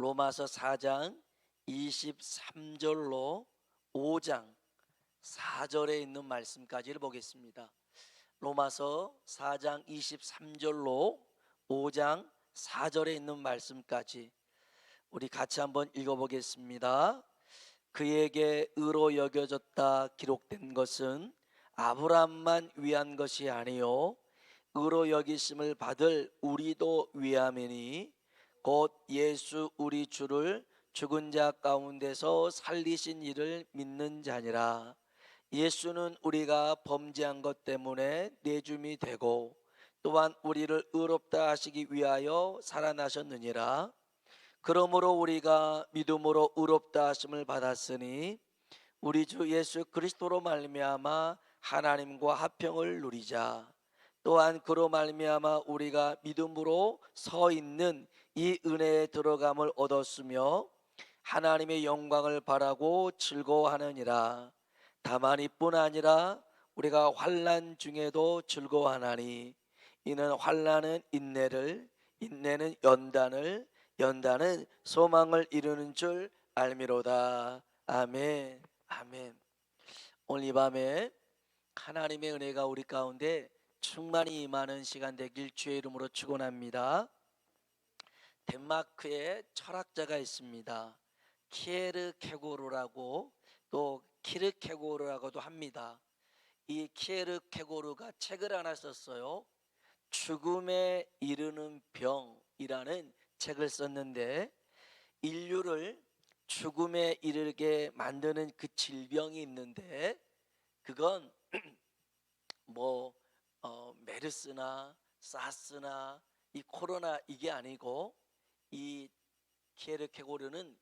로마서 4장 23절로 5장 4절에 있는 말씀까지를 보겠습니다. 로마서 4장 23절로 5장 4절에 있는 말씀까지 우리 같이 한번 읽어보겠습니다. 그에게 의로 여겨졌다 기록된 것은 아브라함만 위한 것이 아니요 의로 여기심을 받을 우리도 위함이니 곧 예수 우리 주를 죽은 자 가운데서 살리신 이를 믿는 자니라. 예수는 우리가 범죄한 것 때문에 내줌이 되고 또한 우리를 의롭다 하시기 위하여 살아나셨느니라. 그러므로 우리가 믿음으로 의롭다 하심을 받았으니 우리 주 예수 그리스도로 말미암아 하나님과 화평을 누리자 또한 그로 말미암아 우리가 믿음으로 서 있는 이 은혜에 들어감을 얻었으며 하나님의 영광을 바라고 즐거워하느니라. 다만 이뿐 아니라 우리가 환난 중에도 즐거워하나니 이는 환난은 인내를 인내는 연단을 연단은 소망을 이루는 줄 알미로다. 아멘. 아멘. 오늘 이 밤에 하나님의 은혜가 우리 가운데 충만히 임하는 시간 되길 주의 이름으로 축원합니다. 덴마크에 철학자가 있습니다. 키에르 케고르라고 또 키르 케고르라고도 합니다. 이 키에르 케고르가 책을 하나 썼어요. 죽음에 이르는 병이라는 책을 썼는데 인류를 죽음에 이르게 만드는 그 질병이 있는데 그건 뭐 어, 메르스나 사스나 이 코로나 이게 아니고 이 키에르케고르는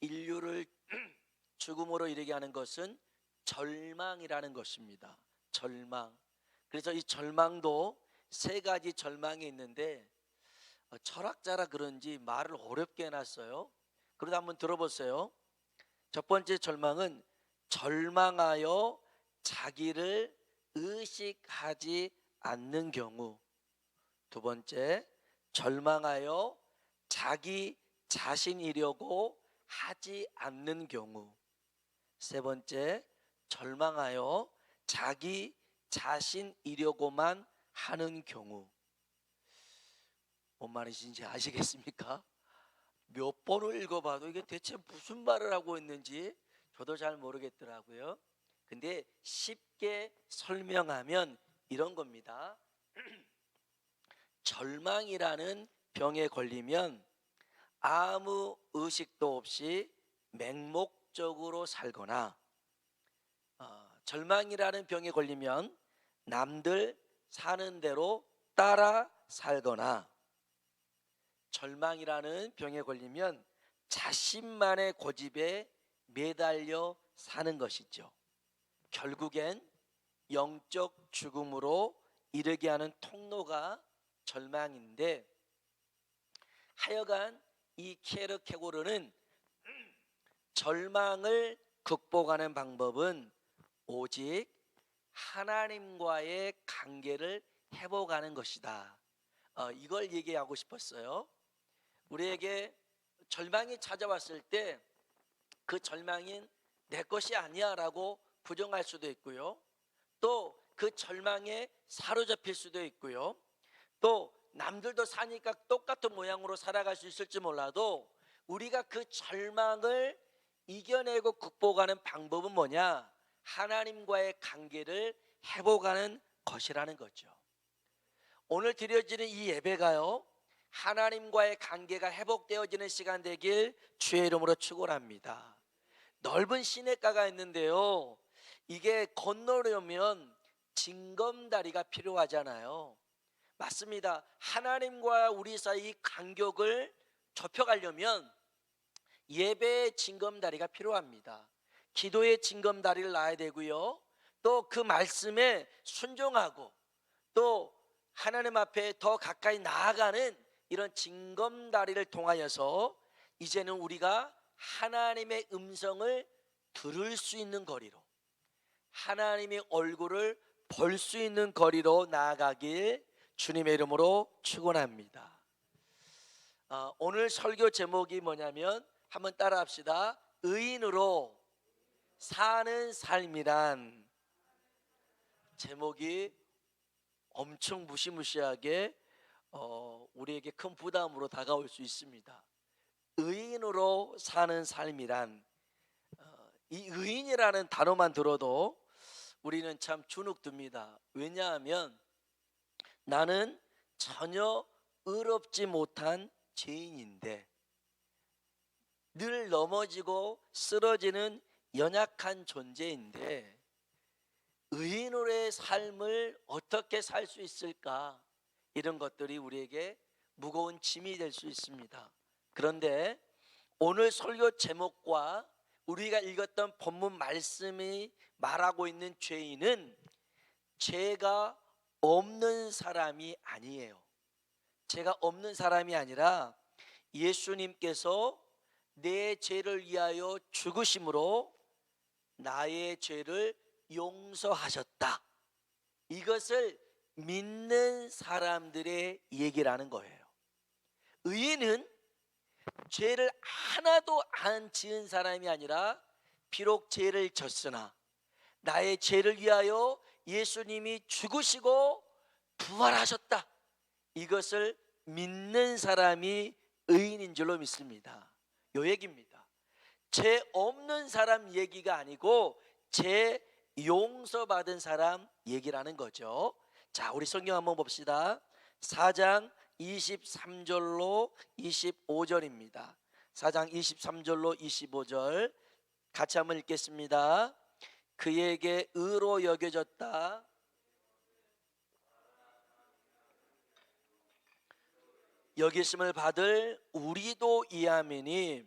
인류를 죽음으로 이르게 하는 것은 절망이라는 것입니다. 절망. 그래서 이 절망도 세 가지 절망이 있는데 어, 철학자라 그런지 말을 어렵게 해놨어요. 그러다 한번 들어보세요. 첫 번째 절망은 절망하여 자기를 의식하지 않는 경우. 두 번째, 절망하여 자기 자신이려고 하지 않는 경우. 세 번째, 절망하여 자기 자신이려고만 하는 경우. 뭔 말이신지 아시겠습니까? 몇 번을 읽어봐도 이게 대체 무슨 말을 하고 있는지 저도 잘 모르겠더라고요. 근데 쉽게 설명하면 이런 겁니다. 절망이라는 병에 걸리면 아무 의식도 없이 맹목적으로 살거나 어, 절망이라는 병에 걸리면 남들 사는 대로 따라 살거나 절망이라는 병에 걸리면 자신만의 고집에 매달려 사는 것이죠. 결국엔 영적 죽음으로 이르게 하는 통로가 절망인데 하여간 이 케르케고르는 절망을 극복하는 방법은 오직 하나님과의 관계를 회복하는 것이다. 어, 이걸 얘기하고 싶었어요. 우리에게 절망이 찾아왔을 때 그 절망인 내 것이 아니야라고 부정할 수도 있고요. 또 그 절망에 사로잡힐 수도 있고요. 또 남들도 사니까 똑같은 모양으로 살아갈 수 있을지 몰라도 우리가 그 절망을 이겨내고 극복하는 방법은 뭐냐? 하나님과의 관계를 회복하는 것이라는 거죠. 오늘 드려지는 이 예배가요. 하나님과의 관계가 회복되어지는 시간 되길 주의 이름으로 축원합니다. 넓은 시냇가가 있는데요. 이게 건너려면 징검다리가 필요하잖아요. 맞습니다. 하나님과 우리 사이 간격을 좁혀가려면 예배의 징검다리가 필요합니다. 기도의 징검다리를 놔야 되고요. 또 그 말씀에 순종하고 또 하나님 앞에 더 가까이 나아가는 이런 징검다리를 통하여서 이제는 우리가 하나님의 음성을 들을 수 있는 거리로 하나님의 얼굴을 볼 수 있는 거리로 나아가길 주님의 이름으로 축원합니다. 어, 오늘 설교 제목이 뭐냐면 한번 따라합시다. 의인으로 사는 삶이란 제목이 엄청 무시무시하게 어, 우리에게 큰 부담으로 다가올 수 있습니다. 의인으로 사는 삶이란 어, 이 의인이라는 단어만 들어도 우리는 참 주눅듭니다. 왜냐하면 나는 전혀 의롭지 못한 죄인인데 늘 넘어지고 쓰러지는 연약한 존재인데 의인으로의 삶을 어떻게 살 수 있을까? 이런 것들이 우리에게 무거운 짐이 될 수 있습니다. 그런데 오늘 설교 제목과 우리가 읽었던 본문 말씀이 말하고 있는 죄인은 죄가 없는 사람이 아니에요. 죄가 없는 사람이 아니라 예수님께서 내 죄를 위하여 죽으심으로 나의 죄를 용서하셨다. 이것을 믿는 사람들의 얘기라는 거예요. 의인은 죄를 하나도 안 지은 사람이 아니라 비록 죄를 졌으나 나의 죄를 위하여 예수님이 죽으시고 부활하셨다. 이것을 믿는 사람이 의인인 줄로 믿습니다. 요 얘기입니다. 죄 없는 사람 얘기가 아니고 죄 용서받은 사람 얘기라는 거죠. 자, 우리 성경 한번 봅시다. 4장 23절로 25절입니다. 4장 23절로 25절 같이 한번 읽겠습니다. 그에게 의로 여겨졌다. 여기심을 받을 우리도 이하매니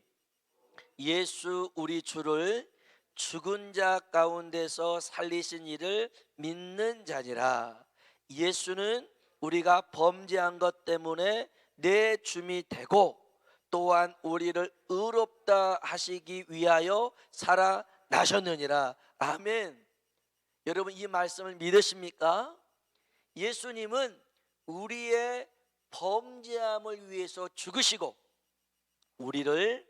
예수 우리 주를 죽은 자 가운데서 살리신 이를 믿는 자니라. 예수는 우리가 범죄한 것 때문에 내 줌이 되고 또한 우리를 의롭다 하시기 위하여 살아나셨느니라. 아멘. 여러분 이 말씀을 믿으십니까? 예수님은 우리의 범죄함을 위해서 죽으시고 우리를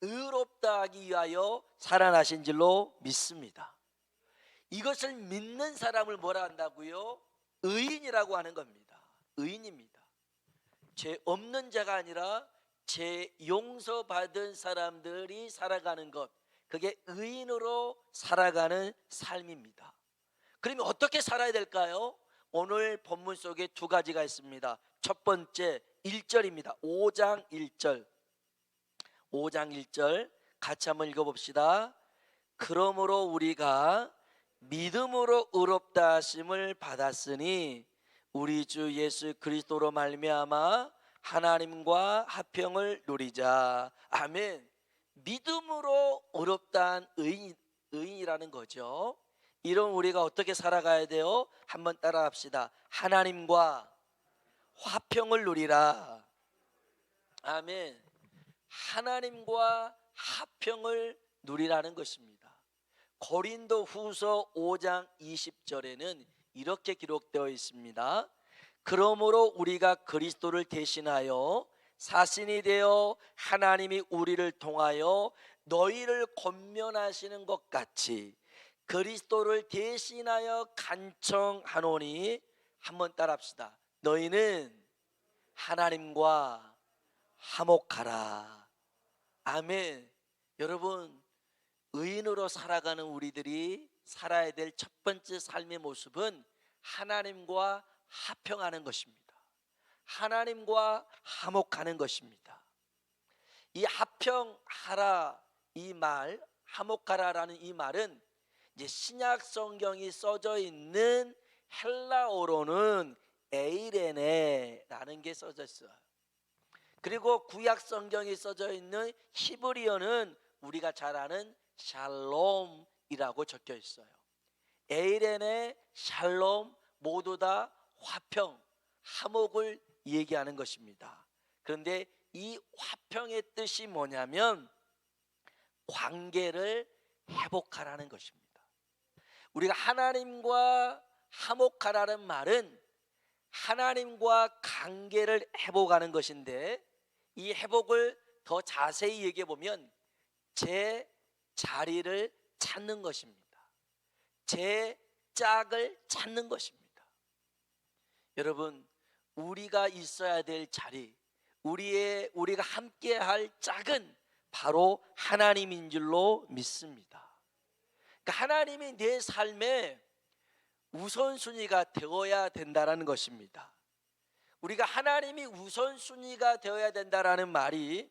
의롭다 하기 위하여 살아나신 줄로 믿습니다. 이것을 믿는 사람을 뭐라 한다고요? 의인이라고 하는 겁니다. 의인입니다. 죄 없는 자가 아니라 죄 용서받은 사람들이 살아가는 것. 그게 의인으로 살아가는 삶입니다. 그러면 어떻게 살아야 될까요? 오늘 본문 속에 두 가지가 있습니다. 첫 번째 1절입니다. 5장 1절. 5장 1절 같이 한번 읽어 봅시다. 그러므로 우리가 믿음으로 의롭다 하심을 받았으니 우리 주 예수 그리스도로 말미암아 하나님과 화평을 누리자. 아멘. 믿음으로 의롭다한 의인, 의인이라는 거죠. 이런 우리가 어떻게 살아가야 돼요? 한번 따라합시다. 하나님과 화평을 누리라. 아멘. 하나님과 화평을 누리라는 것입니다. 고린도 후서 5장 20절에는 이렇게 기록되어 있습니다. 그러므로 우리가 그리스도를 대신하여 사신이 되어 하나님이 우리를 통하여 너희를 권면하시는 것 같이 그리스도를 대신하여 간청하노니 한번 따라합시다. 너희는 하나님과 화목하라. 아멘. 여러분 의인으로 살아가는 우리들이 살아야 될 첫 번째 삶의 모습은 하나님과 화평하는 것입니다. 하나님과 화목하는 것입니다. 이 화평하라 이 말, 화목하라라는 이 말은 이제 신약 성경이 써져 있는 헬라어로는 에이레네라는 게 써져 있어요. 그리고 구약 성경이 써져 있는 히브리어는 우리가 잘 아는 샬롬 이라고 적혀 있어요. 에이렌의 샬롬 모두 다 화평, 화목을 얘기하는 것입니다. 그런데 이 화평의 뜻이 뭐냐면 관계를 회복하라는 것입니다. 우리가 하나님과 화목하라는 말은 하나님과 관계를 회복하는 것인데 이 회복을 더 자세히 얘기해 보면 제 자리를 찾는 것입니다. 제 짝을 찾는 것입니다. 여러분, 우리가 있어야 될 자리, 우리의 우리가 함께 할 짝은 바로 하나님인 줄로 믿습니다. 그러니까 하나님이 내 삶에 우선순위가 되어야 된다라는 것입니다. 우리가 하나님이 우선순위가 되어야 된다라는 말이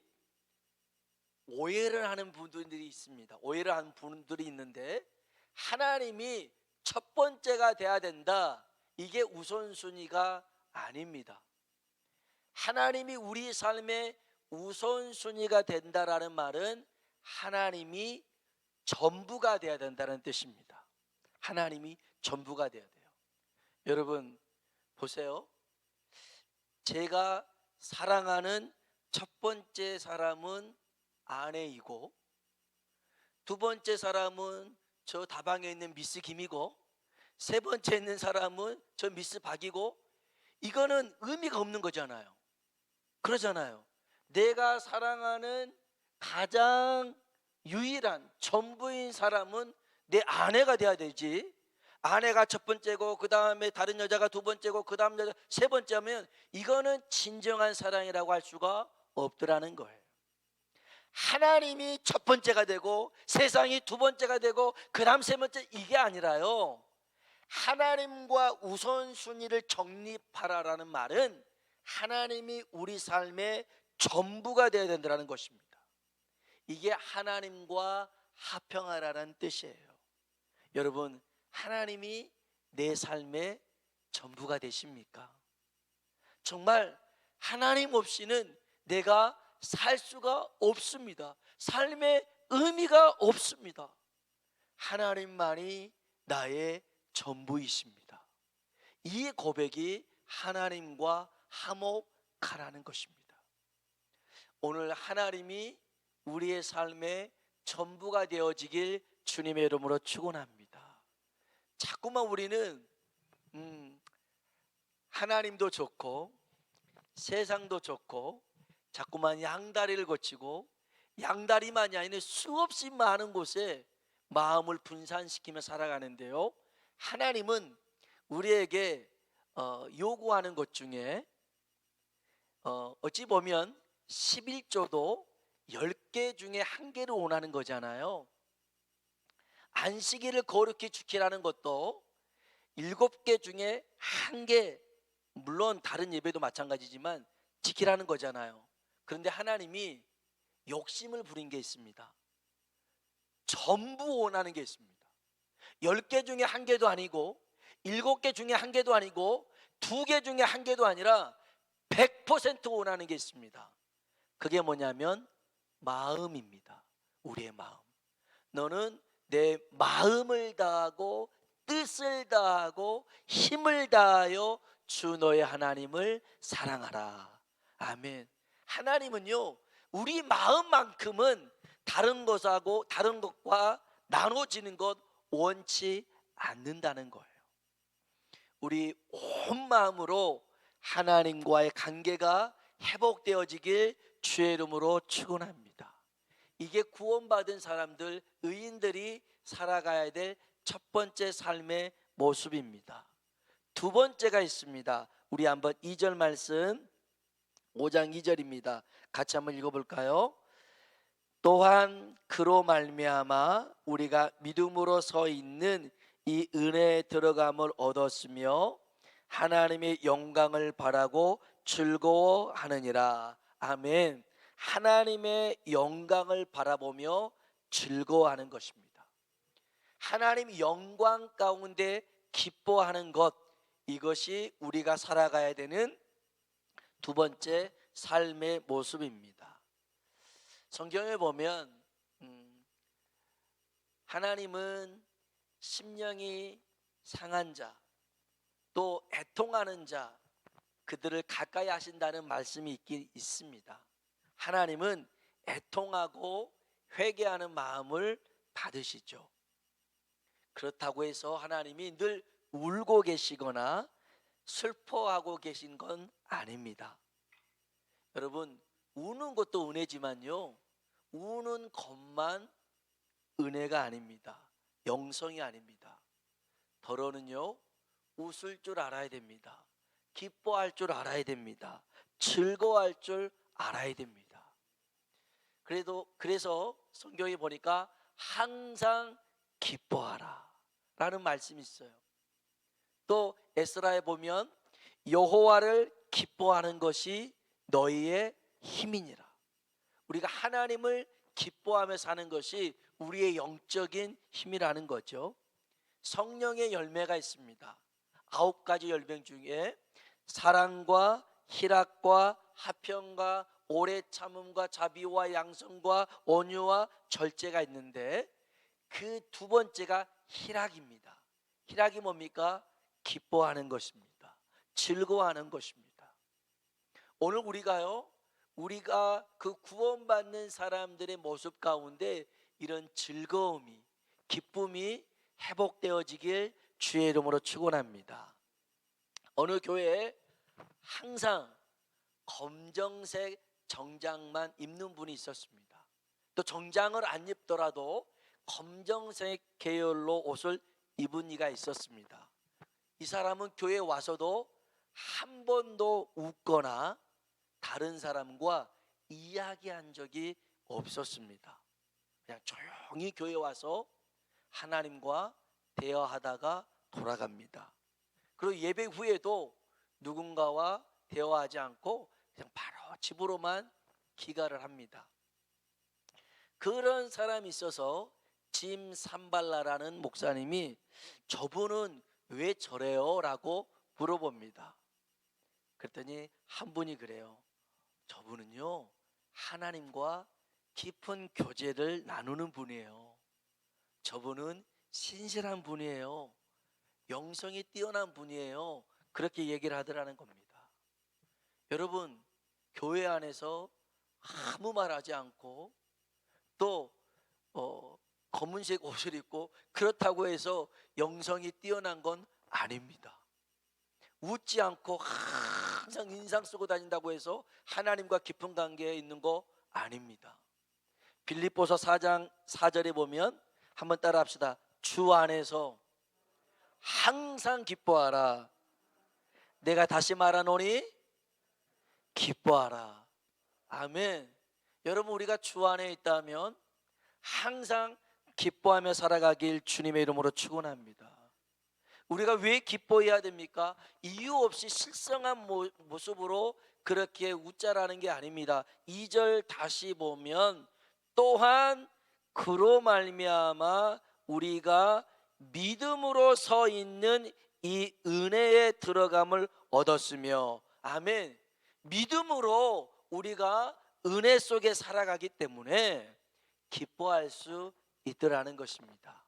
오해를 하는 분들이 있습니다. 오해를 하는 분들이 있는데 하나님이 첫 번째가 돼야 된다. 이게 우선순위가 아닙니다. 하나님이 우리 삶의 우선순위가 된다라는 말은 하나님이 전부가 돼야 된다는 뜻입니다. 하나님이 전부가 돼야 돼요. 여러분 보세요. 제가 사랑하는 첫 번째 사람은 아내이고 두 번째 사람은 저 다방에 있는 미스 김이고 세 번째 있는 사람은 저 미스 박이고 이거는 의미가 없는 거잖아요. 그러잖아요. 내가 사랑하는 가장 유일한 전부인 사람은 내 아내가 돼야 되지. 아내가 첫 번째고 그 다음에 다른 여자가 두 번째고 그 다음 여자 세 번째면 이거는 진정한 사랑이라고 할 수가 없더라는 거예요. 하나님이 첫 번째가 되고 세상이 두 번째가 되고 그 다음 세 번째 이게 아니라요. 하나님과 우선순위를 정립하라라는 말은 하나님이 우리 삶의 전부가 되어야 된다는 것입니다. 이게 하나님과 합평하라는 뜻이에요. 여러분, 하나님이 내 삶의 전부가 되십니까? 정말 하나님 없이는 내가 살 수가 없습니다. 삶의 의미가 없습니다. 하나님만이 나의 전부이십니다. 이 고백이 하나님과 화목하라는 것입니다. 오늘 하나님이 우리의 삶의 전부가 되어지길 주님의 이름으로 축원합니다. 자꾸만 우리는 음, 하나님도 좋고 세상도 좋고 자꾸만 양다리를 거치고 양다리만이 아니라 수없이 많은 곳에 마음을 분산시키며 살아가는데요. 하나님은 우리에게 어, 요구하는 것 중에 어, 어찌 보면 11조도 10개 중에 한 개를 원하는 거잖아요. 안식일을 거룩히 지키라는 것도 7개 중에 한 개, 물론 다른 예배도 마찬가지지만 지키라는 거잖아요. 그런데 하나님이 욕심을 부린 게 있습니다. 전부 원하는 게 있습니다. 10개 중에 한 개도 아니고 7개 중에 한 개도 아니고 두개 중에 한 개도 아니라 100% 원하는 게 있습니다. 그게 뭐냐면 마음입니다. 우리의 마음. 너는 내 마음을 다하고 뜻을 다하고 힘을 다하여 주 너의 하나님을 사랑하라. 아멘. 하나님은요, 우리 마음만큼은 다른 것하고 다른 것과 나눠지는 것 원치 않는다는 거예요. 우리 온 마음으로 하나님과의 관계가 회복되어지길 주의 이름으로 축원합니다. 이게 구원받은 사람들 의인들이 살아가야 될 첫 번째 삶의 모습입니다. 두 번째가 있습니다. 우리 한번 2절 말씀 5장 2절입니다. 같이 한번 읽어 볼까요? 또한 그로 말미암아 우리가 믿음으로 서 있는 이 은혜에 들어감을 얻었으며 하나님의 영광을 바라고 즐거워하느니라. 아멘. 하나님의 영광을 바라보며 즐거워하는 것입니다. 하나님 영광 가운데 기뻐하는 것 이것이 우리가 살아가야 되는 두 번째 삶의 모습입니다. 성경에 보면 음, 하나님은 심령이 상한 자, 또 애통하는 자, 그들을 가까이 하신다는 말씀이 있긴 있습니다. 하나님은 애통하고 회개하는 마음을 받으시죠. 그렇다고 해서 하나님이 늘 울고 계시거나 슬퍼하고 계신 건 아닙니다. 여러분, 우는 것도 은혜지만요. 우는 것만 은혜가 아닙니다. 영성이 아닙니다. 더러는요. 웃을 줄 알아야 됩니다. 기뻐할 줄 알아야 됩니다. 즐거워할 줄 알아야 됩니다. 그래도 그래서 성경에 보니까 항상 기뻐하라 라는 말씀이 있어요. 또 에스라에 보면 여호와를 기뻐하는 것이 너희의 힘이니라. 우리가 하나님을 기뻐하며 사는 것이 우리의 영적인 힘이라는 거죠. 성령의 열매가 있습니다. 아홉 가지 열매 중에 사랑과 희락과 화평과 오래 참음과 자비와 양성과 온유와 절제가 있는데 그 두 번째가 희락입니다. 희락이 뭡니까? 기뻐하는 것입니다. 즐거워하는 것입니다. 오늘 우리가요, 우리가 그 구원받는 사람들의 모습 가운데 이런 즐거움이, 기쁨이 회복되어지길 주의 이름으로 축원합니다. 어느 교회에 항상 검정색 정장만 입는 분이 있었습니다. 또 정장을 안 입더라도 검정색 계열로 옷을 입은 이가 있었습니다. 이 사람은 교회에 와서도 한 번도 웃거나 다른 사람과 이야기한 적이 없었습니다. 그냥 조용히 교회 와서 하나님과 대화하다가 돌아갑니다. 그리고 예배 후에도 누군가와 대화하지 않고 그냥 바로 집으로만 기가를 합니다. 그런 사람이 있어서 짐 삼발라라는 목사님이 저분은 왜 저래요? 라고 물어봅니다. 그랬더니 한 분이 그래요. 저분은요, 하나님과 깊은 교제를 나누는 분이에요. 저분은 신실한 분이에요. 영성이 뛰어난 분이에요. 그렇게 얘기를 하더라는 겁니다. 여러분, 교회 안에서 아무 말 하지 않고 또 어, 검은색 옷을 입고 그렇다고 해서 영성이 뛰어난 건 아닙니다. 웃지 않고 항상 인상 쓰고 다닌다고 해서 하나님과 깊은 관계에 있는 거 아닙니다. 빌립보서 4장 4절에 보면 한번 따라 합시다. 주 안에서 항상 기뻐하라. 내가 다시 말하노니 기뻐하라. 아멘. 여러분 우리가 주 안에 있다면 항상 기뻐하며 살아가길 주님의 이름으로 축원합니다. 우리가 왜 기뻐해야 됩니까? 이유 없이 실성한 모- 모습으로 그렇게 웃자라는 게 아닙니다. 2절 다시 보면 또한 그로 말미암아 우리가 믿음으로 서 있는 이 은혜에 들어감을 얻었으며 아멘. 믿음으로 우리가 은혜 속에 살아가기 때문에 기뻐할 수 있더라는 것입니다.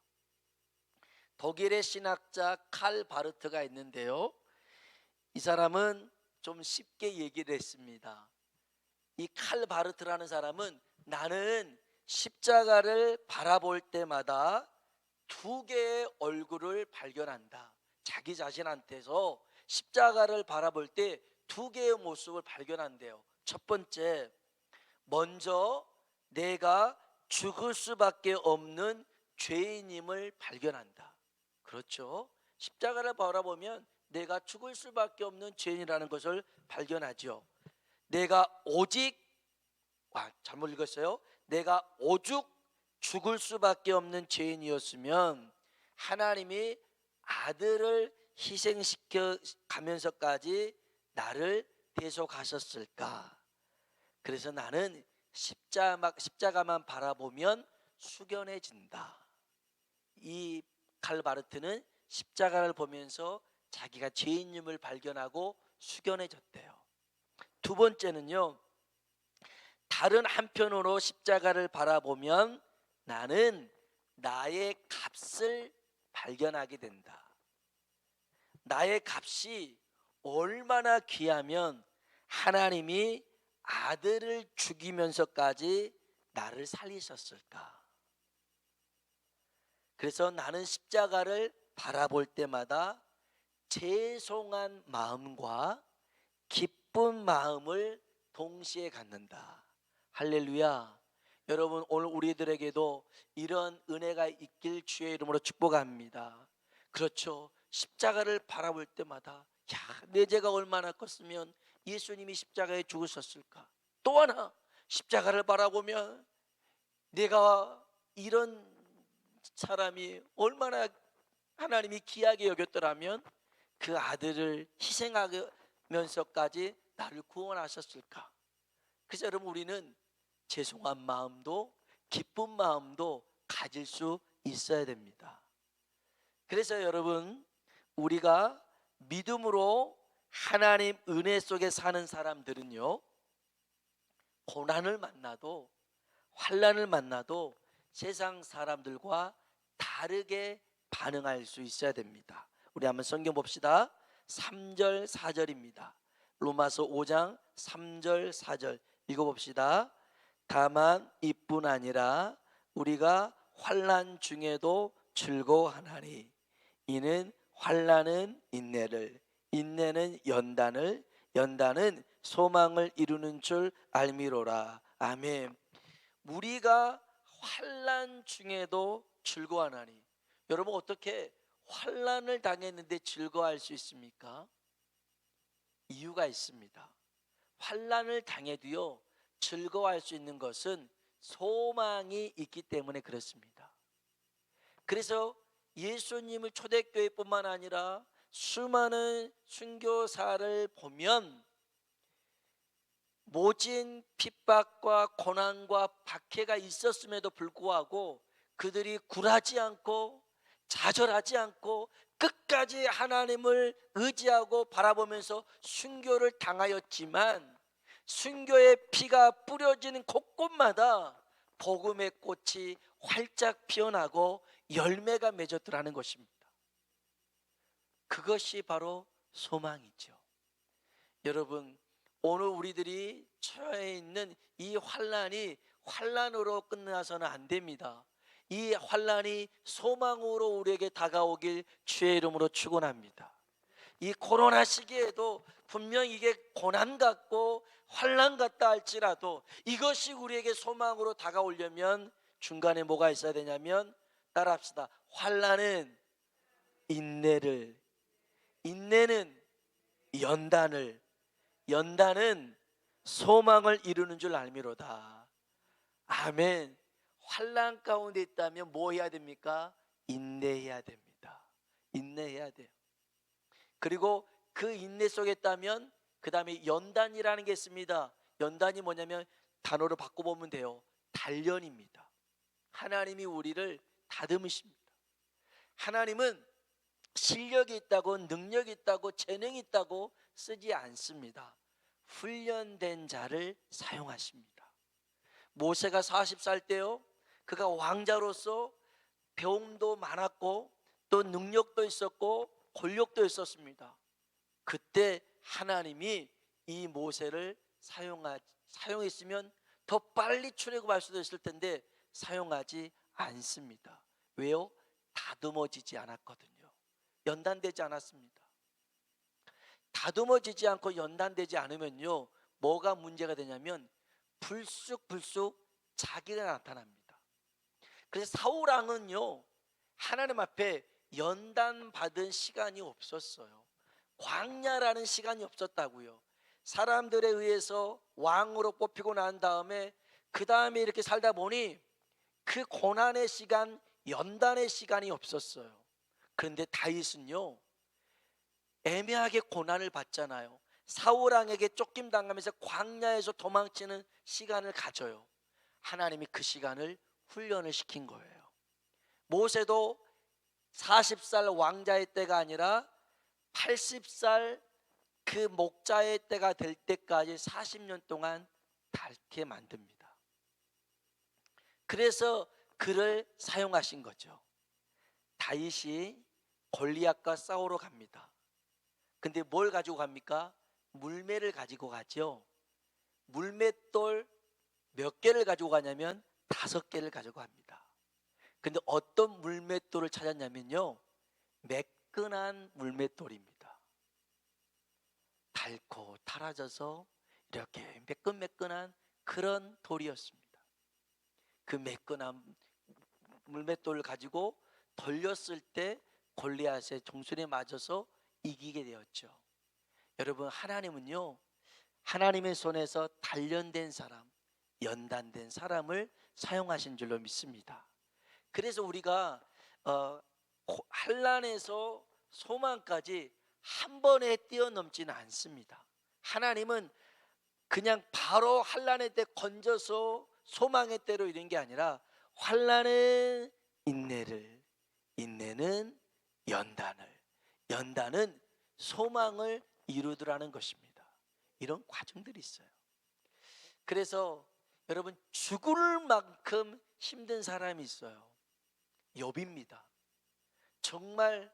독일의 신학자 칼 바르트가 있는데요. 이 사람은 좀 쉽게 얘기를 했습니다. 이 칼 바르트라는 사람은 나는 십자가를 바라볼 때마다 두 개의 얼굴을 발견한다. 자기 자신한테서 십자가를 바라볼 때 두 개의 모습을 발견한대요. 첫 번째, 먼저 내가 죽을 수밖에 없는 죄인임을 발견한다. 그렇죠. 십자가를 바라보면 내가 죽을 수밖에 없는 죄인이라는 것을 발견하죠. 내가 오직 아, 잘못 읽었어요. 내가 오죽 죽을 수밖에 없는 죄인이었으면 하나님이 아들을 희생시켜 가면서까지 나를 대속하셨을까? 그래서 나는 십자가, 십자가 만 바라보면 숙연해진다. 이 칼바르트는 십자가를 보면서 자기가 죄인임을 발견하고 숙연해졌대요. 두 번째는요. 다른 한편으로 십자가를 바라보면 나는 나의 값을 발견하게 된다. 나의 값이 얼마나 귀하면 하나님이 아들을 죽이면서까지 나를 살리셨을까? 그래서 나는 십자가를 바라볼 때마다 죄송한 마음과 기쁜 마음을 동시에 갖는다. 할렐루야. 여러분 오늘 우리들에게도 이런 은혜가 있길 주의 이름으로 축복합니다. 그렇죠. 십자가를 바라볼 때마다 야, 내 죄가 얼마나 컸으면 예수님이 십자가에 죽으셨을까? 또 하나 십자가를 바라보면 내가 이런 사람이 얼마나 하나님이 귀하게 여겼더라면 그 아들을 희생하면서까지 나를 구원하셨을까? 그래서 여러분 우리는 죄송한 마음도 기쁜 마음도 가질 수 있어야 됩니다. 그래서 여러분 우리가 믿음으로 하나님 은혜 속에 사는 사람들은요 고난을 만나도 환란을 만나도 세상 사람들과 다르게 반응할 수 있어야 됩니다. 우리 한번 성경 봅시다. 3절 4절입니다. 로마서 5장 3절 4절 읽어 봅시다. 다만 이뿐 아니라 우리가 환란 중에도 즐거워하나니 이는 환란은 인내를 인내는 연단을 연단은 소망을 이루는 줄 알미로라 아멘 우리가 환란 중에도 즐거워하나니 여러분 어떻게 환란을 당했는데 즐거워할 수 있습니까? 이유가 있습니다 환란을 당해도요 즐거워할 수 있는 것은 소망이 있기 때문에 그렇습니다. 그래서 예수님을 초대교회뿐만 아니라 수많은 순교사를 보면 모진 핍박과 고난과 박해가 있었음에도 불구하고 그들이 굴하지 않고 좌절하지 않고 끝까지 하나님을 의지하고 바라보면서 순교를 당하였지만 순교의 피가 뿌려지는 곳곳마다 복음의 꽃이 활짝 피어나고 열매가 맺었더라는 것입니다. 그것이 바로 소망이죠. 여러분, 오늘 우리들이 처해 있는 이 환란이 환란으로 끝나서는 안 됩니다. 이 환란이 소망으로 우리에게 다가오길 주의 이름으로 축원합니다. 이 코로나 시기에도 분명 이게 고난 같고 환란 같다 할지라도 이것이 우리에게 소망으로 다가오려면 중간에 뭐가 있어야 되냐면 따라합시다. 환란은 인내를 인내는 연단을 연단은 소망을 이루는 줄 알미로다. 아멘. 환란 가운데 있다면 뭐 해야 됩니까? 인내해야 됩니다. 인내해야 돼요. 그리고 그 인내 속에 있다면 그 다음에 연단이라는 게 있습니다. 연단이 뭐냐면 단어로 바꿔보면 돼요. 단련입니다. 하나님이 우리를 다듬으십니다. 하나님은 실력이 있다고 능력이 있다고 재능이 있다고 쓰지 않습니다. 훈련된 자를 사용하십니다. 모세가 40살 때요. 그가 왕자로서 배움도 많았고 또 능력도 있었고 권력도 있었습니다. 그때 하나님이 이 모세를 사용하, 사용했으면 더 빨리 출애굽할 수도 있을 텐데 사용하지 않습니다. 왜요? 다듬어지지 않았거든요. 연단되지 않았습니다. 다듬어지지 않고 연단되지 않으면요, 뭐가 문제가 되냐면 불쑥불쑥 자기가 나타납니다. 그래서 사울 왕은요, 하나님 앞에 연단 받은 시간이 없었어요. 광야라는 시간이 없었다고요. 사람들에 의해서 왕으로 뽑히고 난 다음에 그 다음에 이렇게 살다 보니 그 고난의 시간, 연단의 시간이 없었어요. 그런데 다윗은요 애매하게 고난을 받잖아요. 사울 왕에게 쫓김 당하면서 광야에서 도망치는 시간을 가져요. 하나님이 그 시간을 훈련을 시킨 거예요. 모세도 40살 왕자의 때가 아니라 80살 그 목자의 때가 될 때까지 40년 동안 닳게 만듭니다. 그래서 그를 사용하신 거죠. 다윗이 골리앗과 싸우러 갑니다. 근데 뭘 가지고 갑니까? 물매를 가지고 가죠. 물맷돌 몇 개를 가지고 가냐면 다섯 개를 가지고 갑니다. 근데 어떤 물맷돌을 찾았냐면요. 매끈한 물맷돌입니다. 닳고 타라져서 이렇게 매끈매끈한 그런 돌이었습니다. 그 매끈한 물맷돌을 가지고 돌렸을 때 골리앗의 종술에 맞아서 이기게 되었죠. 여러분 하나님은요 하나님의 손에서 단련된 사람, 연단된 사람을 사용하신 줄로 믿습니다. 그래서 우리가 어, 고- 환란에서 소망까지 한 번에 뛰어넘지는 않습니다. 하나님은 그냥 바로 환란의 때 건져서 소망의 때로 이런 게 아니라 환란은 인내를, 인내는 연단을, 연단은 소망을 이루더라는 것입니다. 이런 과정들이 있어요. 그래서 여러분 죽을 만큼 힘든 사람이 있어요. 욥입니다. 정말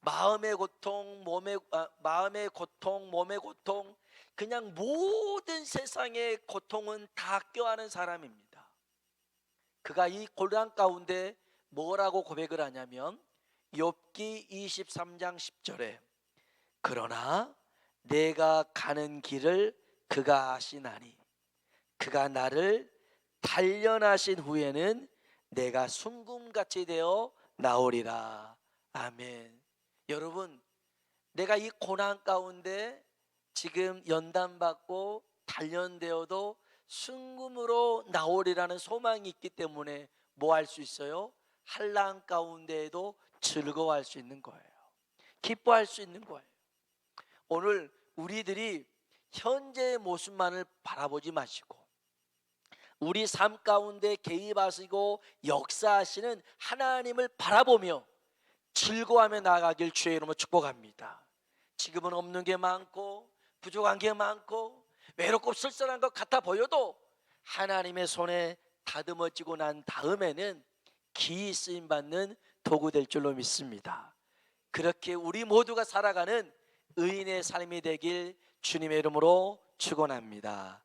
마음의 고통, 몸의 아, 마음의 고통, 몸의 고통, 그냥 모든 세상의 고통은 다 껴안은 사람입니다. 그가 이 곤란 가운데 뭐라고 고백을 하냐면 욥기 23장 10절에 그러나 내가 가는 길을 그가 아시나니 그가 나를 단련하신 후에는 내가 순금같이 되어 나오리라. 아멘. 여러분, 내가 이 고난 가운데 지금 연단받고 단련되어도 순금으로 나오리라는 소망이 있기 때문에 뭐 할 수 있어요? 한란 가운데에도 즐거워할 수 있는 거예요. 기뻐할 수 있는 거예요. 오늘 우리들이 현재의 모습만을 바라보지 마시고 우리 삶 가운데 개입하시고 역사하시는 하나님을 바라보며 즐거워하며 나아가길 주의 이름으로 축복합니다. 지금은 없는 게 많고 부족한 게 많고 외롭고 쓸쓸한 것 같아 보여도 하나님의 손에 다듬어지고 난 다음에는 기이 쓰임 받는 도구 될 줄로 믿습니다. 그렇게 우리 모두가 살아가는 의인의 삶이 되길 주님의 이름으로 축원합니다.